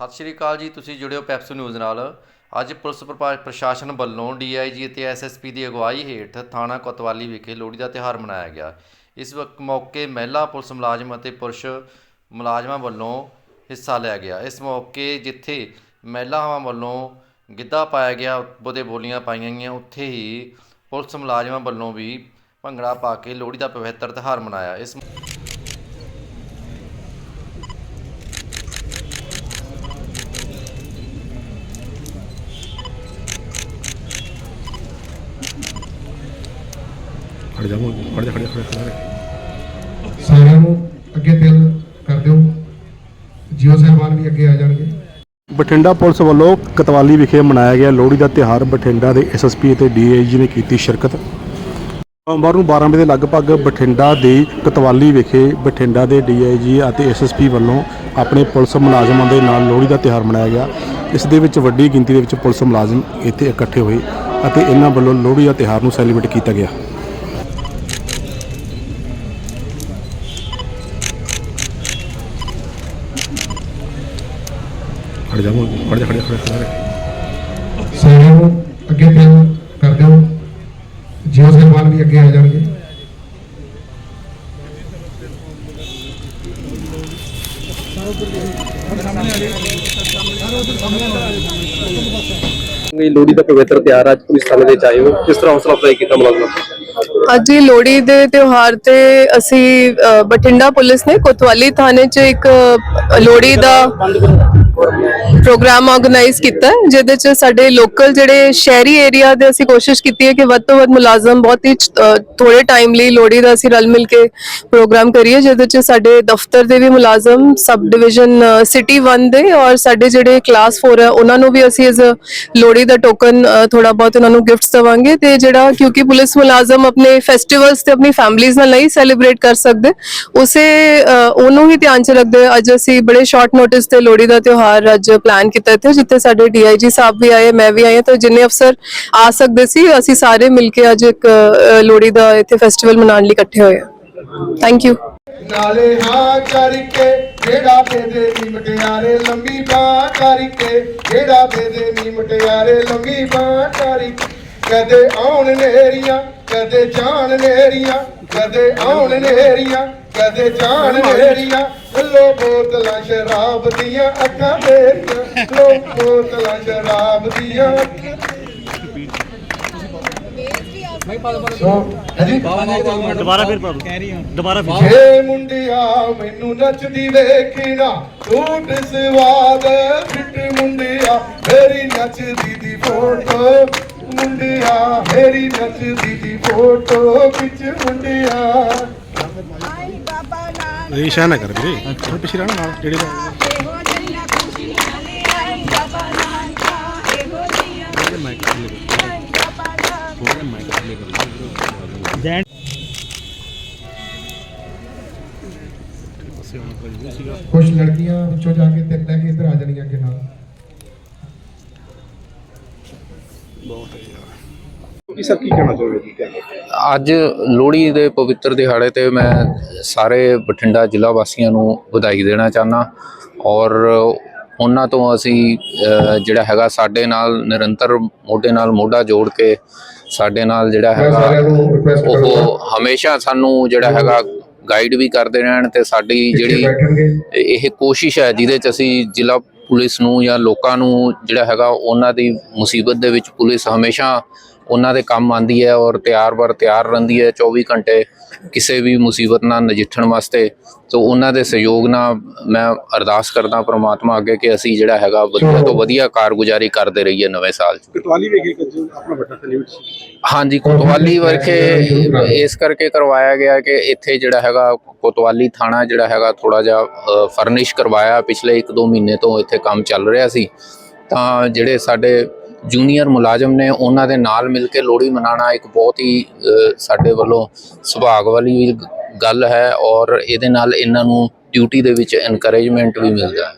ਸਤਿ ਸ਼੍ਰੀ ਅਕਾਲ ਜੀ, ਤੁਸੀਂ ਜੁੜਿਓ ਪੈਪਸੂ ਨਿਊਜ਼ ਨਾਲ। ਅੱਜ ਪੁਲਿਸ ਪ੍ਰਪਾ- ਪ੍ਰਸ਼ਾਸਨ ਵੱਲੋਂ ਡੀਆਈਜੀ ਅਤੇ ਐਸਐਸਪੀ ਦੀ ਅਗਵਾਈ ਹੇਠ ਥਾਣਾ ਕੋਤਵਾਲੀ ਵਿਖੇ ਲੋਹੜੀ ਦਾ ਤਿਉਹਾਰ ਮਨਾਇਆ ਗਿਆ। ਇਸ ਵਕ- ਮੌਕੇ ਮਹਿਲਾ ਪੁਲਿਸ ਮੁਲਾਜ਼ਮ ਅਤੇ ਪੁਰਸ਼ ਮੁਲਾਜ਼ਮਾਂ ਵੱਲੋਂ ਹਿੱਸਾ ਲਿਆ ਗਿਆ। ਇਸ ਮੌਕੇ ਜਿੱਥੇ ਮਹਿਲਾਵਾਂ ਵੱਲੋਂ ਗਿੱਧਾ ਪਾਇਆ ਗਿਆ ਉਹਦੇ ਬੋਲੀਆਂ ਪਾਈਆਂ ਗਈਆਂ, ਉੱਥੇ ਹੀ ਪੁਲਿਸ ਮੁਲਾਜ਼ਮਾਂ ਵੱਲੋਂ ਵੀ ਭੰਗੜਾ ਪਾ ਕੇ ਲੋਹੜੀ ਦਾ ਪਵਿੱਤਰ ਤਿਉਹਾਰ ਮਨਾਇਆ। ਇਸ ਖੜ ਜਾ ਮੋੜ ਖੜ ਜਾ ਖੜ ਜਾ ਖੜ ਜਾ, ਖੜ ਜਾ। ਸਾਰਿਆਂ ਨੂੰ ਅੱਗੇ ਦਿਲ ਕਰ ਦਿਓ। ਜੀਓ ਸਾਹਿਬਾਨ ਵੀ ਅੱਗੇ ਆ ਜਾਣਗੇ। ਬਠਿੰਡਾ ਪੁਲਿਸ ਵੱਲੋਂ ਕਤਵਾਲੀ ਵਿਖੇ ਮਨਾਇਆ ਗਿਆ ਲੋਹੜੀ ਦਾ ਤਿਉਹਾਰ ਬਠਿੰਡਾ ਦੇ ਐਸਐਸਪੀ ਅਤੇ ਡੀਆਈਜੀ ਨੇ ਕੀਤੀ ਸ਼ਿਰਕਤ। ਸੋਮਵਾਰ ਨੂੰ 12 ਵਜੇ ਦੇ ਲਗਭਗ ਬਠਿੰਡਾ ਦੇ ਕਤਵਾਲੀ ਵਿਖੇ ਬਠਿੰਡਾ ਦੇ ਡੀਆਈਜੀ ਅਤੇ ਐਸਐਸਪੀ ਵੱਲੋਂ ਆਪਣੇ ਪੁਲਿਸ ਮੁਲਾਜ਼ਮਾਂ ਦੇ ਨਾਲ ਲੋਹੜੀ ਦਾ ਤਿਉਹਾਰ ਮਨਾਇਆ ਗਿਆ। ਇਸ ਦੇ ਵਿੱਚ ਵੱਡੀ ਗਿਣਤੀ ਦੇ ਵਿੱਚ ਪੁਲਿਸ ਮੁਲਾਜ਼ਮ ਇੱਥੇ ਇਕੱਠੇ ਹੋਏ ਅਤੇ ਇਹਨਾਂ ਵੱਲੋਂ ਲੋਹੜੀ ਦਾ ਤਿਉਹਾਰ ਨੂੰ ਸੈਲੀਬ੍ਰੇਟ ਕੀਤਾ ਗਿਆ। ਖੜ ਜਾ ਮੋੜ ਖੜ ਜਾ ਖੜ ਜਾ ਖੜ ਜਾ, ਨੂੰ ਅੱਗੇ ਦਿਲ ਕਰ ਦਿਓ। ਜੀਓ ਸਾਹਿਬਾਨ ਵੀ ਅੱਗੇ ਆ ਜਾਣਗੇ। ਇਹ ਲੋਹੜੀ ਦਾ ਪਵਿੱਤਰ ਤਿਉਹਾਰ ਅੱਜ ਪੁਲਿਸ ਥਾਣੇ ਦੇ ਵਿੱਚ ਆਏ ਹੋ। ਕਿਸ ਤਰ੍ਹਾਂ ਹੌਸਲਾ ਅਫਜ਼ਾਈ ਕੀਤਾ ਮੁਲਾਜ਼ਮਾਂ ਅੱਜ ਹੀ ਲੋਹੜੀ ਦੇ ਤਿਉਹਾਰ ਤੇ ਅਸੀਂ ਬਠਿੰਡਾ ਪੁਲਿਸ ਨੇ ਕੋਤਵਾਲੀ ਥਾਣੇ 'ਚ ਇੱਕ ਅ, ਲੋਹੜੀ ਦਾ ਪ੍ਰੋਗਰਾਮ ਆਰਗੇਨਾਈਜ਼ ਕੀਤਾ ਜਿਹਦੇ 'ਚ ਸਾਡੇ ਲੋਕਲ ਜਿਹੜੇ ਸ਼ਹਿਰੀ ਏਰੀਆ ਦੇ ਅਸੀਂ ਕੋਸ਼ਿਸ਼ ਕੀਤੀ ਹੈ ਕਿ ਵੱਧ ਤੋਂ ਵੱਧ ਮੁਲਾਜ਼ਮ ਬਹੁਤ ਹੀ ਅ, ਥੋੜੇ ਟਾਈਮ ਲਈ ਲੋਹੜੀ ਦਾ ਅਸੀਂ ਰਲ ਮਿਲ ਕੇ ਪ੍ਰੋਗਰਾਮ ਕਰੀਏ ਜਿਹਦੇ 'ਚ ਸਾਡੇ ਦਫ਼ਤਰ ਦੇ ਵੀ ਮੁਲਾਜ਼ਮ ਸਬ ਡਿਵੀਜ਼ਨ ਸਿਟੀ 1 ਦੇ ਔਰ ਸਾਡੇ ਜਿਹੜੇ ਕਲਾਸ 4 ਹੈ ਉਹਨਾਂ ਨੂੰ ਵੀ ਅਸੀਂ ਐਜ਼ ਲੋਹੜੀ ਦਾ ਟੋਕਨ ਥੋੜਾ ਬਹੁਤ ਉਹਨਾਂ ਨੂੰ ਗਿਫਟਸ ਦਵਾਂਗੇ ਤੇ ਜਿਹੜਾ ਕਿਉਂਕਿ ਪੁਲਿਸ ਮੁਲਾਜ਼ਮ ਆਪਣੇ ਫੈਸਟੀਵਲਸ ਤੇ ਆਪਣੀ ਫੈਮਲੀਜ਼ ਨਾਲ ਨਹੀਂ ਸੈਲੀਬ੍ਰੇਟ ਕਰ ਸਕਦੇ ਉਸੇ ਉਹਨੂੰ ਹੀ ਧਿਆਨ ਚ ਰੱਖਦੇ ਅੱਜ ਅਸੀਂ ਬੜੇ ਸ਼ਾਰਟ ਨੋਟਿਸ ਤੇ ਲੋਹੜੀ ਦਾ ਤਿਉਹਾਰ ਅੱਜ ਪਲਾਨ ਕੀਤਾ ਇੱਥੇ ਜਿੱਥੇ ਸਾਡੇ ਡੀਆਈਜੀ ਸਾਹਿਬ ਵੀ ਆਏ ਮੈਂ ਵੀ ਆਈ ਹਾਂ ਤਾਂ ਜਿੰਨੇ ਅਫਸਰ ਆ ਸਕਦੇ ਸੀ ਅਸੀਂ ਸਾਰੇ ਮਿਲ ਕੇ ਅੱਜ ਇੱਕ ਅ, ਲੋਹੜੀ ਦਾ ਇੱਥੇ ਫੈਸਟੀਵਲ ਮਨਾਉਣ ਲਈ ਇਕੱਠੇ ਹੋਏ ਹਾਂ। ਥੈਂਕ ਯੂ ਨਾਲੇ ਹਾਂ ਕਰਕੇ ਜਿਹੜਾ ਬੇਦੇ ਨੀ ਮਟਿਆਰੇ ਲੰਮੀ ਬਾਹ ਕਰਕੇ ਜਿਹੜਾ ਬੇਦੇ ਨੀ ਮਟਿਆਰੇ ਲੰਮੀ ਬਾਹ ਕਰਕੇ। ਕਦੇ ਆਉਣ ਨੇਰੀਆਂ ਕਦੇ ਜਾਣ ਨੇਰੀਆਂ ਕਦੇ ਆਉਣ ਨੇਰੀਆਂ ਕਦੇ ਜਾਣ ਨੇਰੀਆਂ। ਲੋ ਬੋਤਲਾਂ ਸ਼ਰਾਬ ਦੀਆਂ ਅੱਖਾਂ ਮੇਰੀਆਂ ਲੋ ਬੋਤਲਾਂ ਸ਼ਰਾਬ ਦੀਆਂ ਅੱਖਾਂ ਸੋ ਹਾਂਜੀ? ਦੁਬਾਰਾ ਫਿਰ ਪਾ ਕਹਿ ਰਹੀ ਹਾਂ ਦੁਬਾਰਾ ਫਿਰ। ਹੇ ਮੁੰਡਿਆ ਮੈਨੂੰ ਨੱਚਦੀ ਵੇਖਣਾ। ਝੂਠ ਸਵਾਦ ਫਿੱਟ ਮੁੰਡਿਆ ਮੇਰੀ ਨੱਚਦੀ ਦੀ ਫੋਟੋ। ਮੁੰਡਿਆ ਮੇਰੀ ਨੱਚਦੀ ਦੀ ਫੋਟੋ ਵਿੱਚ ਮੁੰਡਿਆ। ਰੀਸ਼ਾ ਨਾ ਕਰ ਵੀਰੇ ਪਿੱਛੇ ਰਹਿਣਾ ਨਾਲ ਜਿਹੜੇ ਜੈਨ ਕੁਝ ਲੜਕੀਆਂ ਵਿੱਚੋਂ ਜਾ ਕੇ ਤੇ ਲੈ ਕੇ ਇੱਧਰ ਆ ਜਾਣਗੀਆਂ ਅੱਗੇ ਨਾਲ। ਕੀ ਸਰ ਕੀ ਕਹਿਣਾ ਚਾਹੋਗੇ? ਜੀ ਅੱਜ ਲੋਹੜੀ ਦੇ ਪਵਿੱਤਰ ਦਿਹਾੜੇ ਤੇ ਮੈਂ ਸਾਰੇ ਬਠਿੰਡਾ ਜ਼ਿਲ੍ਹਾ ਵਾਸੀਆਂ ਨੂੰ ਵਧਾਈ ਦੇਣਾ ਚਾਹਨਾ ਔਰ ਉਹਨਾਂ ਤੋਂ ਅਸੀਂ ਜਿਹੜਾ ਹੈਗਾ ਸਾਡੇ ਨਾਲ ਨਿਰੰਤਰ ਮੋਢੇ ਨਾਲ ਮੋਢਾ ਜੋੜ ਕੇ ਸਾਡੇ ਨਾਲ ਜਿਹੜਾ ਹੈਗਾ ਉਹ ਹਮੇਸ਼ਾ ਸਾਨੂੰ ਜਿਹੜਾ ਹੈਗਾ ਗਾਈਡ ਵੀ ਕਰਦੇ ਰਹਿਣ ਤੇ ਸਾਡੀ ਜਿਹੜੀ ਇਹ ਕੋਸ਼ਿਸ਼ ਹੈ ਜਿਹਦੇ ਚ ਅਸੀਂ ਜ਼ਿਲ੍ਹਾ ਪੁਲਿਸ ਨੂੰ ਜਾਂ ਲੋਕਾਂ ਨੂੰ ਜਿਹੜਾ ਹੈਗਾ ਉਹਨਾਂ ਦੀ ਮੁਸੀਬਤ ਦੇ ਵਿੱਚ ਪੁਲਿਸ ਹਮੇਸ਼ਾ ਉਹਨਾਂ ਦੇ ਕੰਮ ਆਂਦੀ ਹੈ ਔਰ ਤਿਆਰ ਬਰ ਤਿਆਰ ਰਹਿੰਦੀ ਹੈ 24 ਘੰਟੇ ਕਿਸੇ ਵੀ ਮੁਸੀਬਤ ਨਾਲ ਨਜਿੱਠਣ ਵਾਸਤੇ। ਤੋਂ ਉਹਨਾਂ ਦੇ ਸਹਿਯੋਗ ਨਾਲ ਮੈਂ ਅਰਦਾਸ ਕਰਦਾ ਪ੍ਰਮਾਤਮਾ ਅੱਗੇ ਕਿ ਅਸੀਂ ਜਿਹੜਾ ਹੈਗਾ ਵਧੀਆ ਤੋਂ ਵਧੀਆ ਕਾਰਗੁਜ਼ਾਰੀ ਕਰਦੇ ਰਹੀਏ ਨਵੇਂ ਸਾਲ 'ਚ। ਕਤਵਾਲੀ ਵੇਖੇ ਕਿ ਆਪਣਾ ਵੱਡਾ ਸੈਲੀਬ੍ਰੇਟ ਹਾਂਜੀ ਕੋਤਵਾਲੀ ਵਰਖੇ ਇਸ ਕਰਕੇ ਕਰਵਾਇਆ ਗਿਆ ਕਿ ਇੱਥੇ ਜਿਹੜਾ ਹੈਗਾ ਕੋਤਵਾਲੀ ਥਾਣਾ ਜਿਹੜਾ ਹੈਗਾ ਥੋੜਾ ਜਿਹਾ ਫਰਨਿਸ਼ ਕਰਵਾਇਆ ਪਿਛਲੇ 1-2 ਮਹੀਨੇ ਤੋਂ ਇੱਥੇ ਕੰਮ ਚੱਲ ਰਿਹਾ ਸੀ। ਤਾਂ ਜਿਹੜੇ ਸਾਡੇ ਜੂਨੀਅਰ ਮੁਲਾਜ਼ਮ ਨੇ ਉਹਨਾਂ ਦੇ ਨਾਲ ਮਿਲ ਕੇ ਲੋਹੜੀ ਮਨਾਉਣਾ ਇੱਕ ਬਹੁਤ ਹੀ ਸਾਡੇ ਵੱਲੋਂ ਸੁਭਾਗ ਵਾਲੀ ਗੱਲ ਹੈ ਔਰ ਇਹਦੇ ਨਾਲ ਇਹਨਾਂ ਨੂੰ ਡਿਊਟੀ ਦੇ ਵਿੱਚ ਐਨਕਰੇਜਮੈਂਟ ਵੀ ਮਿਲਦਾ ਹੈ।